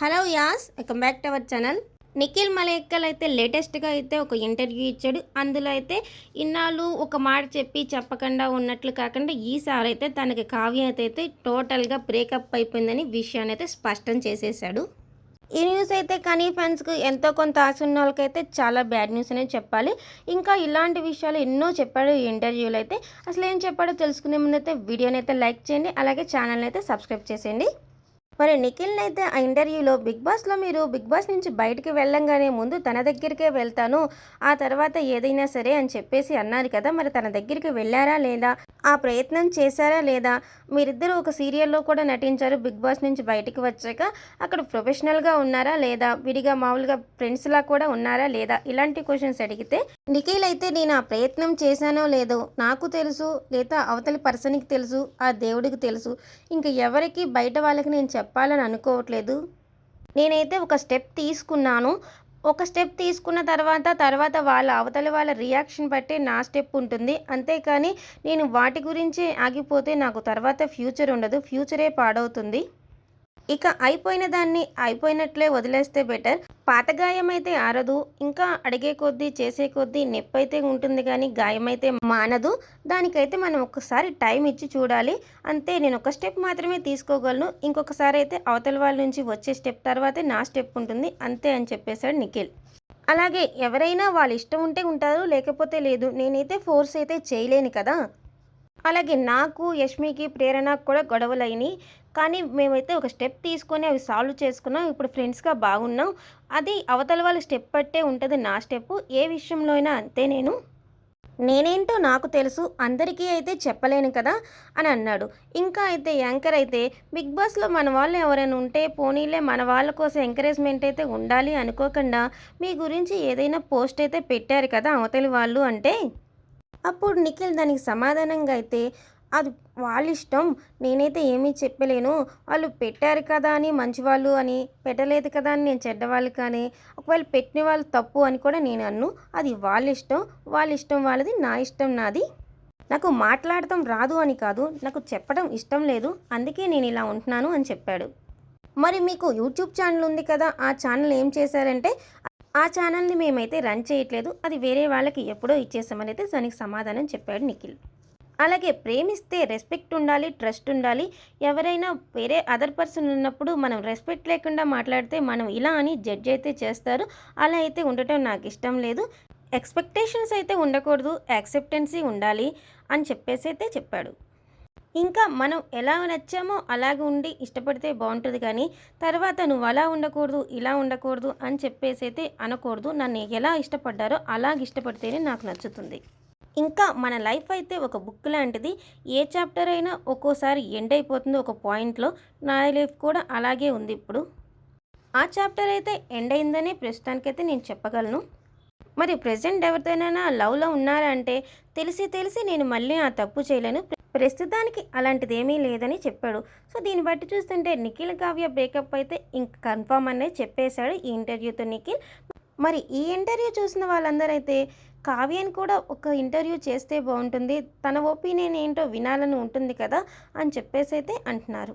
Hello as welcome back to our channel. Nikhil Malekkal అయితే లేటెస్ట్గా అయితే ఒక ఇంటర్వ్యూ ఇచ్చాడు. అందులో అయితే ఇన్నాళ్ళు ఒక మాట చెప్పి చెప్పకుండా ఉన్నట్లు కాకుండా ఈసారి అయితే తనకి కావ్య అయితే టోటల్గా బ్రేకప్ అయిపోయిందని విషయాన్ని అయితే స్పష్టం చేసేసాడు ఈ న్యూస్ అయితే కానీ ఫ్యాన్స్కు ఎంతో కొంత ఆశ ఉన్న వాళ్ళకైతే చాలా బ్యాడ్ న్యూస్ అనేది చెప్పాలి. ఇంకా ఇలాంటి విషయాలు ఎన్నో చెప్పాడు ఈ ఇంటర్వ్యూలో అయితే. అసలు ఏం చెప్పాడో తెలుసుకునే ముందు అయితే వీడియోని అయితే లైక్ చేయండి. అలాగే ఛానల్ని అయితే సబ్స్క్రైబ్ చేసేయండి. మరి నిఖిల్ని అయితే ఆ ఇంటర్వ్యూలో బిగ్ బాస్లో మీరు బిగ్ బాస్ నుంచి బయటికి వెళ్ళంగానే ముందు తన దగ్గరికే వెళ్తాను ఆ తర్వాత ఏదైనా సరే అని చెప్పేసి అన్నారు కదా మరి తన దగ్గరికి వెళ్ళారా లేదా ఆ ప్రయత్నం చేశారా లేదా మీరిద్దరూ ఒక సీరియల్లో కూడా నటించారు బిగ్ బాస్ నుంచి బయటికి వచ్చాక అక్కడ ప్రొఫెషనల్గా ఉన్నారా లేదా విడిగా మామూలుగా ఫ్రెండ్స్లా కూడా ఉన్నారా లేదా ఇలాంటి క్వశ్చన్స్ అడిగితే నిఖిల్ అయితే నేను ఆ ప్రయత్నం చేశానో లేదో నాకు తెలుసు లేదా అవతలి పర్సన్కి తెలుసు ఆ దేవుడికి తెలుసు ఇంకా ఎవరికి బయట వాళ్ళకి నేను చెప్పాలని అనుకోవట్లేదు. నేనైతే ఒక స్టెప్ తీసుకున్నాను. ఒక స్టెప్ తీసుకున్న తర్వాత తర్వాత వాళ్ళ అవతలి వాళ్ళ రియాక్షన్ బట్టి నా స్టెప్ ఉంటుంది. అంతేకాని నేను వాటి గురించి ఆగిపోతే నాకు తర్వాత ఫ్యూచర్ ఉండదు. ఫ్యూచరే పాడవుతుంది. ఇక అయిపోయిన దాన్ని అయిపోయినట్లే వదిలేస్తే బెటర్. పాత గాయం అయితే ఆరదు ఇంకా అడిగే కొద్దీ చేసే కొద్దీ నొప్పి అయితే ఉంటుంది కానీ గాయం అయితే మానదు. దానికైతే మనం ఒక్కసారి టైం ఇచ్చి చూడాలి. అంతే నేను ఒక స్టెప్ మాత్రమే తీసుకోగలను. ఇంకొకసారి అయితే అవతల వాళ్ళ నుంచి వచ్చే స్టెప్ తర్వాతే నా స్టెప్ ఉంటుంది. అంతే అని చెప్పేశాడు నిఖిల్. అలాగే ఎవరైనా వాళ్ళ ఇష్టం ఉంటే ఉంటారు లేకపోతే లేదు. నేనైతే ఫోర్స్ అయితే చేయలేను కదా. అలాగే నాకు యష్మికి ప్రేరణకు కూడా గొడవలైనవి కానీ మేమైతే ఒక స్టెప్ తీసుకొని అవి సాల్వ్ చేసుకున్నాం. ఇప్పుడు ఫ్రెండ్స్గా బాగున్నాం. అది అవతల వాళ్ళ స్టెప్ పట్టే ఉంటుంది నా స్టెప్. ఏ విషయంలో అయినా అంతే నేను. నేనేంటో నాకు తెలుసు అందరికీ అయితే చెప్పలేను కదా అని అన్నాడు. ఇంకా అయితే యాంకర్ అయితే బిగ్ బాస్లో మన వాళ్ళు ఎవరైనా ఉంటే పోనీలే మన వాళ్ళ కోసం ఎంకరేజ్మెంట్ అయితే ఉండాలి అనుకోకుండా మీ గురించి ఏదైనా పోస్ట్ అయితే పెట్టారు కదా అవతలి వాళ్ళు అంటే? అప్పుడు నిఖిల్ దానికి సమాధానంగా అయితే అది వాళ్ళ ఇష్టం నేనైతే ఏమీ చెప్పలేను. వాళ్ళు పెట్టారు కదా అని మంచివాళ్ళు అని పెట్టలేదు కదా అని నేను చెడ్డవాళ్ళు కానీ ఒకవేళ పెట్టిన వాళ్ళు తప్పు అని కూడా నేను అన్ను. అది వాళ్ళ ఇష్టం వాళ్ళ ఇష్టం వాళ్ళది నా ఇష్టం నాది. నాకు మాట్లాడటం రాదు అని కాదు. నాకు చెప్పడం ఇష్టం లేదు. అందుకే నేను ఇలా ఉంటున్నాను అని చెప్పాడు. మరి మీకు యూట్యూబ్ ఛానల్ ఉంది కదా ఆ ఛానల్ ఏం చేశారంటే ఆ ఛానల్ని మేమైతే రన్ చేయట్లేదు. అది వేరే వాళ్ళకి ఎప్పుడో ఇచ్చేసామని అయితే దానికి సమాధానం చెప్పాడు నిఖిల్. అలాగే ప్రేమిస్తే రెస్పెక్ట్ ఉండాలి ట్రస్ట్ ఉండాలి. ఎవరైనా వేరే అదర్ పర్సన్ ఉన్నప్పుడు మనం రెస్పెక్ట్ లేకుండా మాట్లాడితే మనం ఇలా అని జడ్జ్ అయితే చేస్తారు. అలా అయితే ఉండటం నాకు ఇష్టం లేదు. ఎక్స్పెక్టేషన్స్ అయితే ఉండకూడదు యాక్సెప్టెన్సీ ఉండాలి అని చెప్పేసి అయితే చెప్పాడు. ఇంకా మనం ఎలా నచ్చామో అలాగే ఉండి ఇష్టపడితే బాగుంటుంది కానీ తర్వాత నువ్వు అలా ఉండకూడదు ఇలా ఉండకూడదు అని చెప్పేసి అయితే అనకూడదు. నన్ను ఎలా ఇష్టపడ్డారో అలాగ ఇష్టపడితేనే నాకు నచ్చుతుంది. ఇంకా మన లైఫ్ అయితే ఒక బుక్ లాంటిది. ఏ చాప్టర్ అయినా ఒక్కోసారి ఎండ్ అయిపోతుంది ఒక పాయింట్లో. నా లైఫ్ కూడా అలాగే ఉంది ఇప్పుడు. ఆ చాప్టర్ అయితే ఎండ్ అయిందనే ప్రస్తుతానికైతే నేను చెప్పగలను. మరి ప్రజెంట్ ఎవరితోనైనా లవ్లో ఉన్నారా అంటే తెలిసి తెలిసి నేను మళ్ళీ ఆ తప్పు చేయలేను. ప్రస్తుతానికి అలాంటిది ఏమీ లేదని చెప్పాడు. సో దీన్ని బట్టి చూస్తుంటే నిఖిల్ కావ్య బ్రేకప్ అయితే ఇంక కన్ఫామ్ అనేది చెప్పేశాడు ఈ ఇంటర్వ్యూతో నిఖిల్. మరి ఈ ఇంటర్వ్యూ చూసిన వాళ్ళందరైతే కావ్యని కావ్యాన్ని కూడా ఒక ఇంటర్వ్యూ చేస్తే బాగుంటుంది. తన ఒపీనియన్ ఏంటో వినాలని ఉంటుంది కదా అని చెప్పేసి అయితే అంటున్నారు.